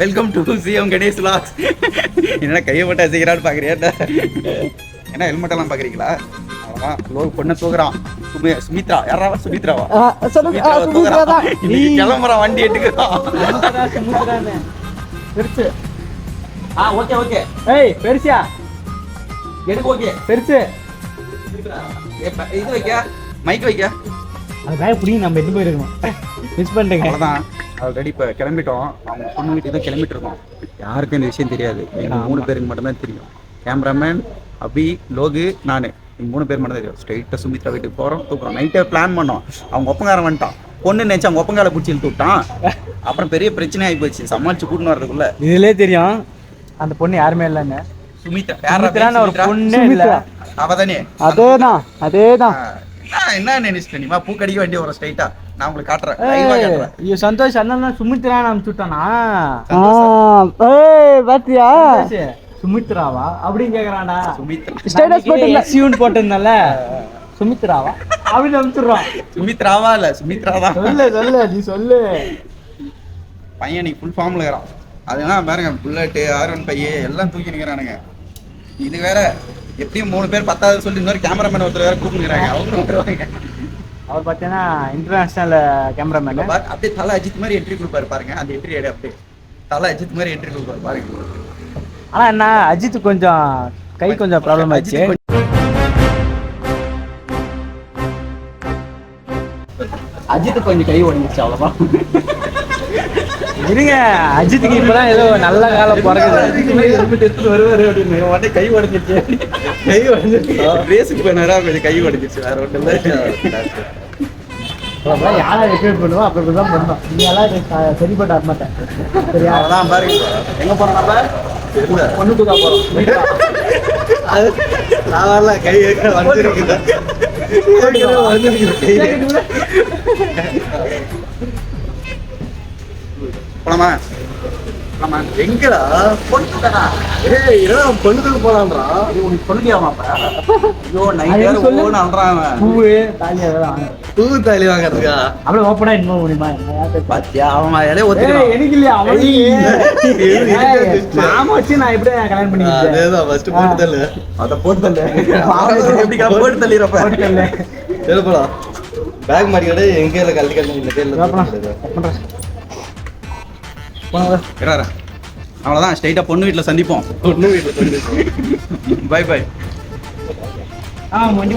Welcome to CM Ganesh locks என்ன கையை போட்டு அசைக்கிறான்னு பார்க்குறியா என்ன? ஹெல்மெட் எல்லாம் பார்க்குறீங்களா அவ்வளோதான் லோ பொண்ணை தூக்குறான். சுமி சுமித்ரா யாராவா சுமித்ராவா? தூக்குறான். இன்னைக்கு கிளம்புறான் வண்டி எடுத்துக்கிறான் பெருசு. ஆ ஓகே ஓகே. ஏய் பெருசியா எனக்கு ஓகே. பெருசு. இது வைக்க. மைக் வைக்க. அது பேக் பிடிங்கி நம்ம எட்டு போயிருக்கணும் மிஸ் பண்ணிட்டேங்க. அவ்வளோதான் ஆல்ரெடி இப்போ கிளம்பிட்டோம். அவங்க பொண்ணு வீட்டுக்கு தான் கிளம்பிட்டு இருக்கோம். யாருக்கும் இந்த விஷயம் தெரியாது. எங்க மூணு பேருக்கு மட்டும்தான் தெரியும். கேமராமேன் அபி லோகு நான். இந்த மூணு பேர் மட்டும் தெரியும். ஸ்ட்ரைட்டாக சுமித்ரா வீட்டுக்கு போகிறோம் தூக்குறோம் நைட்டே பிளான் பண்ணோம். அவங்க ஒப்பங்காரன் வந்துட்டான். பொண்ணு நினச்சி அவங்க ஒப்பங்கால பிடிச்சி இழுத்து விட்டான். அப்புறம் பெரிய பிரச்சனை ஆகி போச்சு. சமாளிச்சு கூட்டின்னு வர்றதுக்குள்ள. இதுலயே தெரியும். அந்த பொண்ணு யாருமே இல்லைன்னு. சுமித்ரா சுமித்ரான்னு ஒரு பொண்ணே இல்ல. அவதானே? அதேதான் அதேதான். என்ன என்ன நினைச்சிட்ட நீ? வா பூக்கடிக்க வேண்டிய ஒரு ஸ்ட்ரைட்டா நான் உங்களுக்கு காட்டுறேன் லைவா காட்டுறேன். ஐயோ சந்தோஷ் அண்ணன் சுமித்ரா அனுப்பிச்சு விட்டானா பாத்தியா? சுமித்ராவா? அப்படின்னு கேக்குறான்டா. சுமித்ரா. ஸ்டேட்டஸ் போட்டு சியூன் போட்டிருந்தல சுமித்ராவா? அப்படின்னு அனுப்பிச்சுடுறான் சுமித்ராவா இல்ல சுமித்ரா தான் சொல்லு சொல்லு நீ சொல்லு. பையன் நீ ஃபுல் ஃபார்ம்ல இருக்கிறான். அதெல்லாம் பாருங்க புல்லட்டு ஆர் ஒன் பைய எல்லாம் தூக்கி நிற்கிறானுங்க இது வேற எப்படியும் மூணு பேர் பத்தாவது சொல்லி இன்னொரு கேமராமேன் ஒருத்தர் வேற கூப்பிடுறாங்க அவங்க அவர் பார்த்தீங்கன்னா இன்டர்நேஷனல் கேமராமேன் அப்படியே தலை அஜித் மாதிரி என்ட்ரி கொடுப்பாரு பாருங்க. அந்த என்ட்ரி எடு அப்படியே. தலை அஜித் மாதிரி என்ட்ரி கொடுப்பாரு பாருங்க. ஆனா என்ன அஜித் கொஞ்சம் கை கொஞ்சம் ப்ராப்ளம் ஆயிடுச்சு. அஜித் கொஞ்சம் கை ஒடிஞ்சிச்சு அவ்வளவுதான். இருங்க அஜித்துக்கு இப்பதான் ஏதோ நல்ல காலம் பிறகுது வருவாரு அப்படின்னு உடனே கை உடஞ்சிருச்சு. கை உடஞ்சிருச்சு. ரேஸுக்கு போனாரா கொஞ்சம் கை உடஞ்சிருச்சு வேற ஒன்றும் இல்லை. அப்புறம் யாரை ரெக்ரூட் பண்ணுவோம் அப்புறம் தான் பண்ணோம். நீ எல்லாம் இது ச- சரிப்பட்டு மாட்டேன். சரியா? அதான் பாருங்க எங்க போறோம் நம்ம பொண்ணு தூக்கா போறோம் அது நான் வரல கை ஏற்க வந்துருக்குது போலாமா? போலாமா எங்கடா? பொண்ணுடா. ஏய் இரவு பொண்ணுக்கு போலாம்டா இது உனக்கு சொல்லியாமா ஐயோ நைட் வேற. ஓன்னு அல்றான் பூவு தாலி பூ தாலி வாங்குறதுக்கா? அப்படியே ஓப்பனா இன்னும் முடியுமா பாத்தியா அவன் இலைய ஏய், ஒத்துக்கிறான் எனக்கு இல்லையா? அவனுக்கு மாமா வச்சு நான் எப்படி கல்யாணம் பண்ணிக்கிட்டேன் அதேதான் ஃபர்ஸ்ட் போட்டு தள்ளு. அத போட்டு தள்ளு. எப்படி போட்டு தள்ளிடுறப்ப. போட்டுக்கல்ல. எழுப்பலாம் பேக் மாட்டி கடை எங்க இல்ல கல்வி கல்வி இந்த கையில இறாரா அவ்வளோதான் ஸ்ட்ரைட்டாக பொண்ணு வீட்டில் சந்திப்போம். ஒண்ணு வீட்டுல பை பை ஆ வண்டி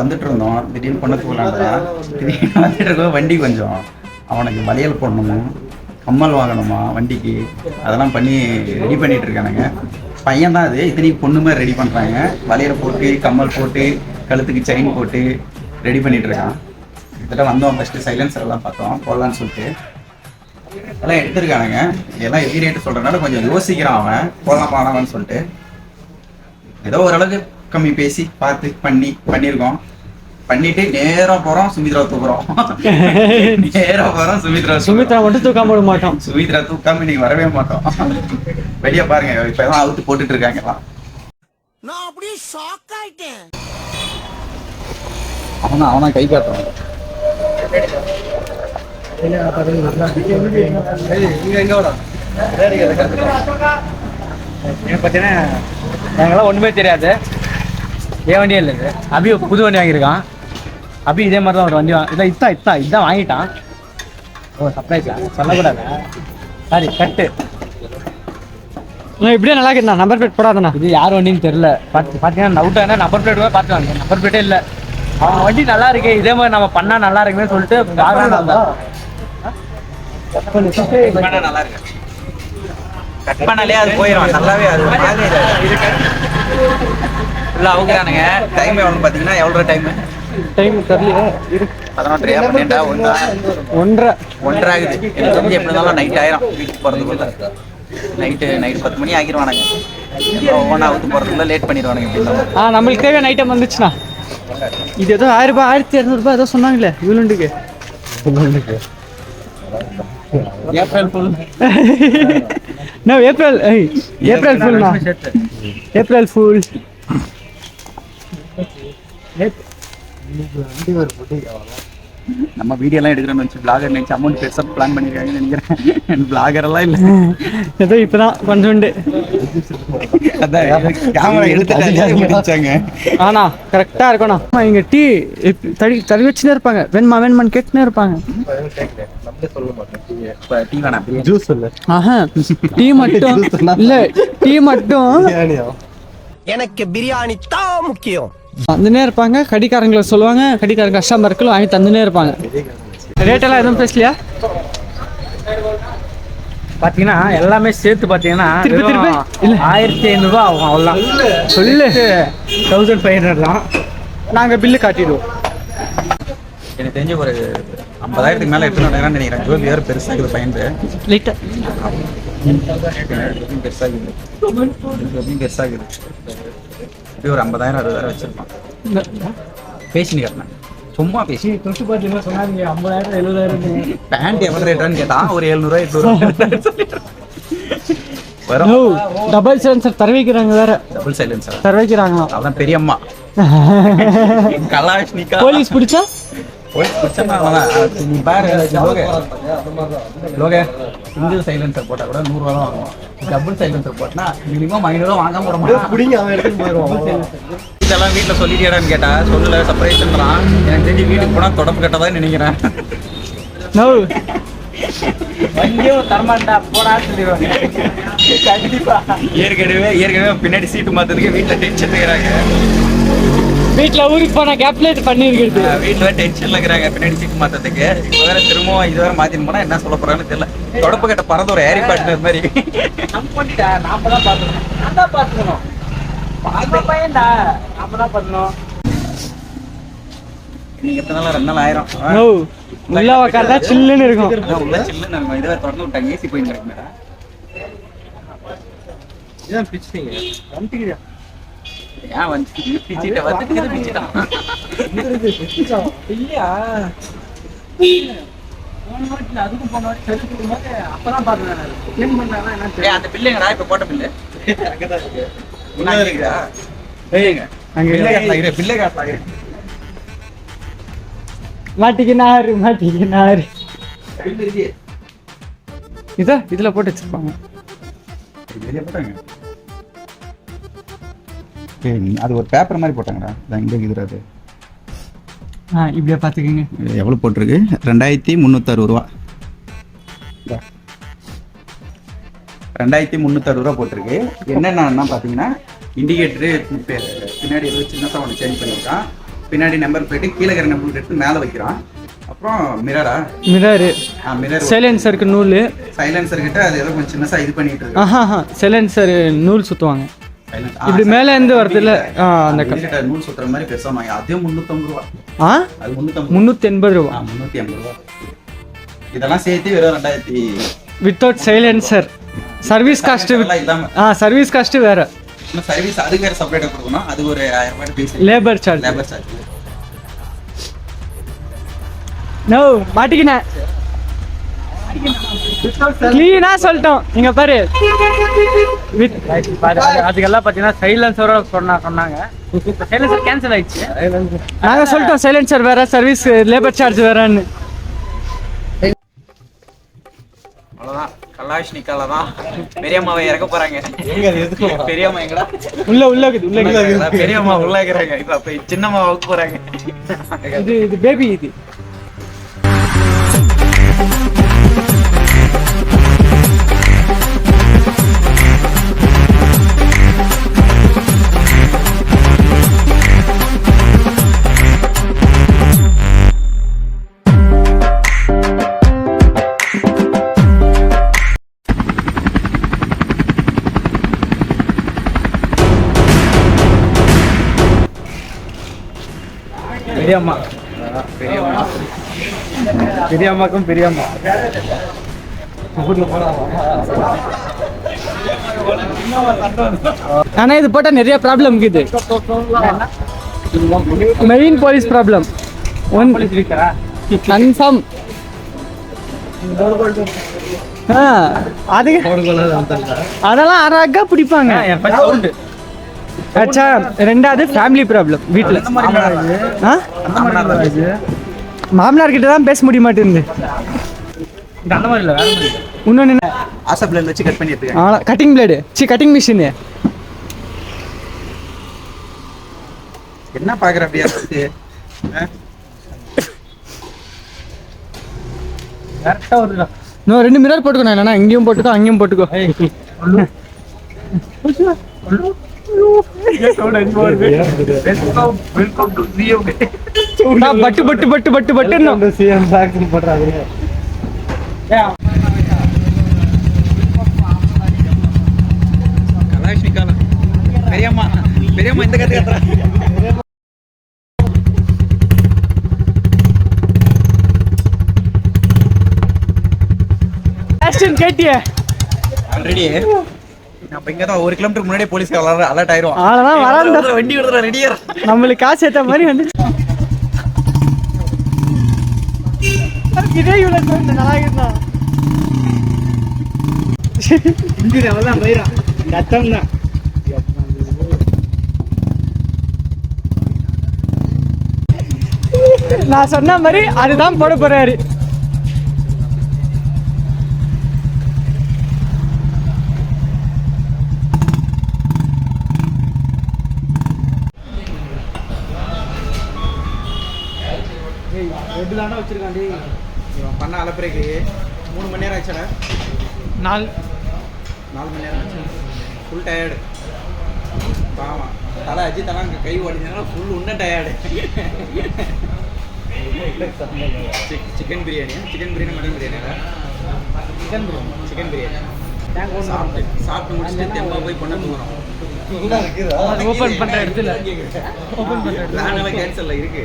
வந்துட்டு இருந்தோம் திடீர்னு பொண்ணு தூக்கலான்றான் திடீர்னு வந்துட்டு இருக்கோம் வண்டி கொஞ்சம் அவனுக்கு வளையல் போடணுமா? கம்மல் வாங்கணுமா வண்டிக்கு? அதெல்லாம் பண்ணி ரெடி பண்ணிட்டு இருக்கானுங்க. பையன் தான் அது. இத்தனைக்கு பொண்ணு மாதிரி ரெடி பண்ணுறாங்க வளையல் போட்டு கம்மல் போட்டு கழுத்துக்கு செயின் போட்டு ரெடி பண்ணிட்டு இருக்கான். கிட்டத்தட்ட வந்தோம். ஃபஸ்ட்டு சைலன்சர் எல்லாம் பார்த்தோம். போடலான்னு சொல்லிட்டு. எல்லாம் எடுத்திருக்கானுங்க. எல்லாம் எப்படி ரேட்டு சொல்கிறனால கொஞ்சம் யோசிக்கிறான் அவன். போடலாம் போடலாமான்னு சொல்லிட்டு. ஏதோ ஓரளவுக்கு கம்மி பேசி பார்த்து பண்ணி பண்ணியிருக்கோம் பண்ணிட்டு நேரா போறோம் சுமித்ரா தூக்குறோம் நேரா போறோம் சுமித்ரா சுமித்ரா மட்டும் தூக்காம விட மாட்டோம் சுமித்ரா தூக்காம இன்னைக்கு வரவே மாட்டோம் வெளிய பாருங்க இப்ப எல்லாம் அவுத்து போட்டுட்டு இருக்காங்க நான் அப்படியே ஷாக் ஆயிட்டேன் அவனா அவனா கை காட்டுறான் பார்த்தீங்கன்னா நாங்களாம் ஒன்றுமே தெரியாது. ஏன் வண்டியே இல்லை இது. அபி புது வண்டி வாங்கியிருக்கான். அபி இதே மாதிரி தான் ஒரு வண்டி வாங்க இதான் இதான் இதான் இதான் வாங்கிட்டான். ஓ சர்ப்ரைஸா சொல்லக்கூடாது? சாரி கட்டு இப்படியே நல்லா இருக்கா நம்பர் பிளேட் போடாதண்ணா. இது யார் வண்டின்னு தெரியல. பார்த்து பார்த்தீங்கன்னா டவுட்டாக என்ன? நம்பர் பிளேட் கூட பார்த்துவாங்க நம்பர் பிளேட்டே இல்லை. அவன் வண்டி நல்லா இருக்கே. இதே மாதிரி நம்ம பண்ணால் நல்லா இருக்குமே சொல்லிட்டு நல்லா இருக்கு. கட் பண்ணாலே அது போயிடும் நல்லாவே அது ஃபுல்லாக அவுக்குறானுங்க. டைம் எவ்வளோ பார்த்தீங்கன்னா எவ்வளோ டைம் டைம் தெரியலையே இரு பதினொன்றரையா பன்னெண்டா ஒன்றா? ஒன்றரை. ஒன்றரை ஆகுது. எனக்கு தெரிஞ்சு எப்படி இருந்தாலும் நைட் ஆயிரும். வீட்டுக்கு போகிறதுக்குள்ள நைட்டு நைட் பத்து மணி ஆகிருவானுங்க. ஒவ்வொன்றா போகிறதுக்குள்ள லேட் பண்ணிடுவானுங்க எப்படி ஆ நம்மளுக்கு தேவையான ஐட்டம் வந்துச்சுண்ணா. இது ஏதோ ஆயிரம் ரூபாய் ஆயிரத்தி இரநூறுபா ஏதோ சொன்னாங்களே இவளுண்டுக்கு April fool no April April ஃபுல்ண்ணா April fool நம்ம வீடியோலாம் எடுக்கிறோம்னு வச்சு பிளாகர் நினைச்சு அமௌண்ட் பெருசாக பிளான் பண்ணியிருக்காங்கன்னு நினைக்கிறேன். பிளாகர் எல்லாம் இல்லை. ஏதோ இப்பதான் கொஞ்சோண்டு. அதான் கேமரா எடுத்துட்டாங்க ஆனா கரெக்டா இருக்கணும். இங்க டீ தடி தடி வச்சுனே இருப்பாங்க. வேணுமா வேணுமான்னு கேட்டுனே இருப்பாங்க. டீ மட்டும் இல்ல டீ மட்டும். எனக்கு பிரியாணி தான் முக்கியம். வந்துனே இருப்பாங்க. கடிக்காரங்களை சொல்லுவாங்க. கடிக்காரங்க கஸ்டமருக்கு வாங்கி தந்துனே இருப்பாங்க. ரேட்டெல்லாம் எதுவும் பேசலையா? பாத்தீங்கன்னா எல்லாமே சேர்த்து பாத்தீங்கன்னா திருப்பி, திருப்பி. இல்ல. ஆயிரத்தி ஐநூறுபா ஆகும் அவ்வளோதான் சொல்லு தௌசண்ட் ஃபைவ் ஹண்ட்ரட் தான். நாங்க பில்லு காட்டிடுவோம். எனக்கு தெரிஞ்சு ஒரு ஐம்பதாயிரத்துக்கு மேலே எடுத்துன்னு நினைக்கிறேன். ஜோபி வேறு பெருசாகுது பயந்து பெருசாகுது பெருசாகுது இப்படி ஒரு ஐம்பதாயிரம் அறுபதாயிரம் வச்சிருப்பான். பேசினு கட்டினேன் சும்மா பேசி. தொட்டு பார்த்தீங்கன்னா சொன்னாங்க ஐம்பதாயிரம் எழுபதாயிரம் பேண்ட் எவ்வளோ ரேட்டான்னு கேட்டான். ஒரு எழுநூறுவா எட்நூறுவா வரும். டபுள் சென்சர் தர வைக்கிறாங்க வேற. டபுள் சைலன்சர் தர வைக்கிறாங்களாம் அதான் பெரியம்மா. கலாஷ்னிகா போலீஸ் பிடிச்சா? போலீஸ் பிடிச்சா அவ்வளோதான் நீ பாரு லோகே. லோகே சிங்கிள் சைலன்சர் போட்டால் கூட நூறுரூவா தான் வாங்குவோம் டபுள் சைலன்சர் போட்டா மினிமம் ஐநூறுவா வாங்க போட மாட்டான். பிடிங்க அவன் எடுத்துட்டு போயிடுவான். இதெல்லாம் வீட்டில் சொல்லிட்டியாடான்னு கேட்டா சொல்லல சர்ப்ரைஸ்ன்றான் எனக்கு தெரிஞ்சு வீட்டுக்கு போனால் தொடப்பு கட்டதான் நினைக்கிறேன். நோ வண்டியும் தரமாட்டா போடா சொல்லிடுவாங்க. கண்டிப்பா. ஏற்கனவே ஏற்கனவே பின்னாடி சீட்டு மாற்றதுக்கு வீட்டில் டென்ஷன் இருக்கிறாங்க வீட்ல ஊருக்கு போனா கேப்லேட் பண்ணிருக்கிறது. வீட்டில் டென்ஷன்ல இருக்கிறாங்க பின்னாடி சீட்டு மாற்றதுக்கு இப்போ வேற திரும்பவும் இது வேற மாற்றின்னு போனால் என்ன சொல்ல போறான்னு தெரியல. தொடப்பு கட்ட பறந்து ஒரு ஏரி பார்ட்னர் மாதிரி. நாம தான் பார்த்துக்கணும் நான் தான் பார்த்துக்கணும் நம்ம பையன்டா நாம தான் பண்ணணும் நீங்க எத்தனை நாள்? ரெண்டு நாள் ஆயிரம். நோ உள்ள உக்காந்தா சில்லுன்னு இருக்கும். உள்ள சில்லுன்னு நம்ம இதை திறந்து விட்டாங்க. ஏசி போய் கிடக்குறா இதான் பிடிச்சிட்டீங்க ஏன் வந்து பிச்சிட்ட வந்து பிச்சிட்டான் இல்லையா? போன வாரத்துல அதுக்கும் போன வாரம் செலுத்தி கொடுக்கும்போது அப்பதான் பார்த்தேன் நான். க்ளீன் பண்ணாதான் என்ன ஏய் அந்த பில்லுங்கடா இப்ப போட்ட பில்லு. உள்ள இருக்குதா ஏய்ங்க அங்க பில்லே காட்டலாம் பில்லே காட்டலாம் மாட்டிக்கினாரு மாட்டிக்கினாரு பில்லு இருக்கு. இதா இதுல போட்டு வச்சிருப்பாங்க. வெளியே போட்டாங்க. அது ஒரு பேப்பர் மாதிரி போட்டாங்கடா. இங்கே இருக்குது அது. ஆ இப்படியே பாத்துக்கோங்க எவ்வளோ போட்டிருக்கு? ரெண்டாயிரத்தி முந்நூற்றறுபது ரூபா. ரெண்டாயிரத்தி முந்நூற்றறுபது ரூபா போட்டிருக்கு. என்னென்னா பார்த்தீங்கன்னா இண்டிகேட்டரு பின்னாடி ஏதோ சின்னதாக ஒன்று சேஞ்ச் பண்ணியிருக்கான். பின்னாடி நம்பர் பிளேட்டு கீழே இருக்கிற நம்பர் பிளேட் மேலே வைக்கிறான். அப்புறம் மிரரா மிரரு மிரர் சைலன்சருக்கு நூல். சைலன்சர் கிட்ட அது ஏதோ கொஞ்சம் சின்னசா இது பண்ணிட்டு இருக்கு. ஆஹா சைலன்சர் நூல் ஆ, இப்படி மேல இருந்து வருதுல்ல ஆ அந்த நூல் சுத்துற மாதிரி பெருசா வாங்கி அதே முந்நூற்றம்பது ரூபா. ஆ? அது முந்நூற்றி எண்பது ரூபா. முந்நூற்றி ஐம்பது ரூபா. இதெல்லாம் சேர்த்து வெறும் ரெண்டாயிரத்தி வித்தவுட் சைலன்சர் சர்வீஸ் காஸ்ட் இல்லாம ஆ சர்வீஸ் காஸ்ட் வேற. சர்வீஸ் அதுக்கு வேற செப்பரேட்டாக கொடுக்கணும். அது ஒரு ஆயிரம் ரூபாய் பேசி labour charge labour charge no மாட்டிக்கினேன். கிளீனா சொல்லிட்டோம். இங்க பாரு. வித் அதுக்கெல்லாம் பார்த்தீங்கன்னா சைலன்ஸரோட சொன்னா சொன்னாங்க. சைலன்சர் கேன்சல் ஆயிடுச்சு. நாங்க சொல்லிட்டோம் சைலன்சர் வேற சர்வீஸ் லேபர் சார்ஜ் வேறன்னு. அவ்வளோதான் கலாஷ்னிக்கால தான் பெரியம்மாவை இறக்க போறாங்க. பெரியம்மா எங்கடா? உள்ள உள்ள உள்ள. பெரியம்மா உள்ள இருக்கிறாங்க. இப்போ அப்போ சின்னம்மா போறாங்க. இது இது பேபி இது. பெரியம்மா. பெரியம்மா. பெரியம்மாக்கும் பெரியம்மா. ஆனா இது போட்டா நிறைய ப்ராப்ளம் இருக்குது main police problem one confirm அதெல்லாம் அழகா பிடிப்பாங்க. என் சவுண்டு அச்சா ரெண்டாவது ஃபேமிலி ப்ராப்ளம் வீட்டில் மாமனார் கிட்ட தான் பேச முடிய மாட்டேங்குது. அந்த மாதிரி இல்லை வேற மாதிரி. இன்னொன்று என்ன? ஆசை பிளேன் வச்சு கட் பண்ணி எடுத்துக்க. கட்டிங் பிளேடு சி கட்டிங் மிஷினு என்ன பாக்குற அப்படியே? கரெக்டாக இன்னும் ரெண்டு மிரர் போட்டுக்கோ இல்லைனா இங்கேயும் போட்டுக்கோ அங்கேயும் போட்டுக்கோ. டா, பட்டு பட்டு பட்டு பட்டு பட்டு இன்னும். சிஎம் பேக் போடுறாங்க கலாஷ்மி காலம் பெரியம்மா பெரியம்மா இந்த கத்து கத்துறா ஆக்ஷன் கேட்டியே ஆல்ரெடி நம்ம இங்க தான் ஒரு கிலோமீட்டர் முன்னாடியே போலீஸ் அலர்ட் ஆயிரும். அதெல்லாம் வராண்டா வண்டி விடுற ரெடியா நம்மளுக்கு காசு ஏற்ற மாதிரி வந்து இதே இவ்வளோ சொன்ன நல்லா இருந்தா? அவள் தான் தான் நான் சொன்ன மாதிரி அதுதான் போட போறாரு. தானே வச்சிருக்காண்டி. இவன் பண்ண அலப்பறைக்கு மூணு மணி நேரம் ஆச்சுடா. நாலு. நாலு மணி நேரம் ஆச்சு. ஃபுல் டயர்டு பாவம். தலை அஜித் தலை அங்கே கை ஓடினால ஃபுல் இன்னும் tired chicken biryani chicken biryani mutton பிரியாணிடா chicken biryani chicken biryani சாப்பிட்டு சாப்பிட்டு முடிச்சுட்டு தெம்பா போய் கொண்டு தூங்குறோம். ஓபன் பண்ற இடத்துல. கேன்சல்ல இருக்கு.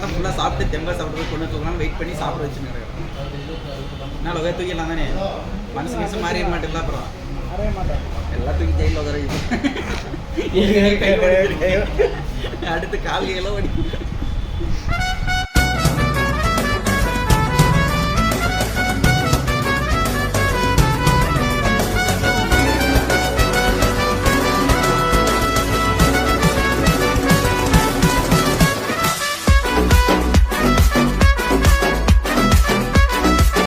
தான் ஃபுல்லாக சாப்பிட்டு தெம்பா சாப்பிட்டு கொண்டு தூங்கலாம் வெயிட் பண்ணி சாப்பிட வச்சுன்னு என்ன லோகே தூக்கிடலாம் தானே? மனசு மனசு மாறிட மாட்டேங்களா அப்புறம். எல்லாம் தூக்கி ஜெயிலில் உதற அடுத்து கால் கையெல்லாம் வடி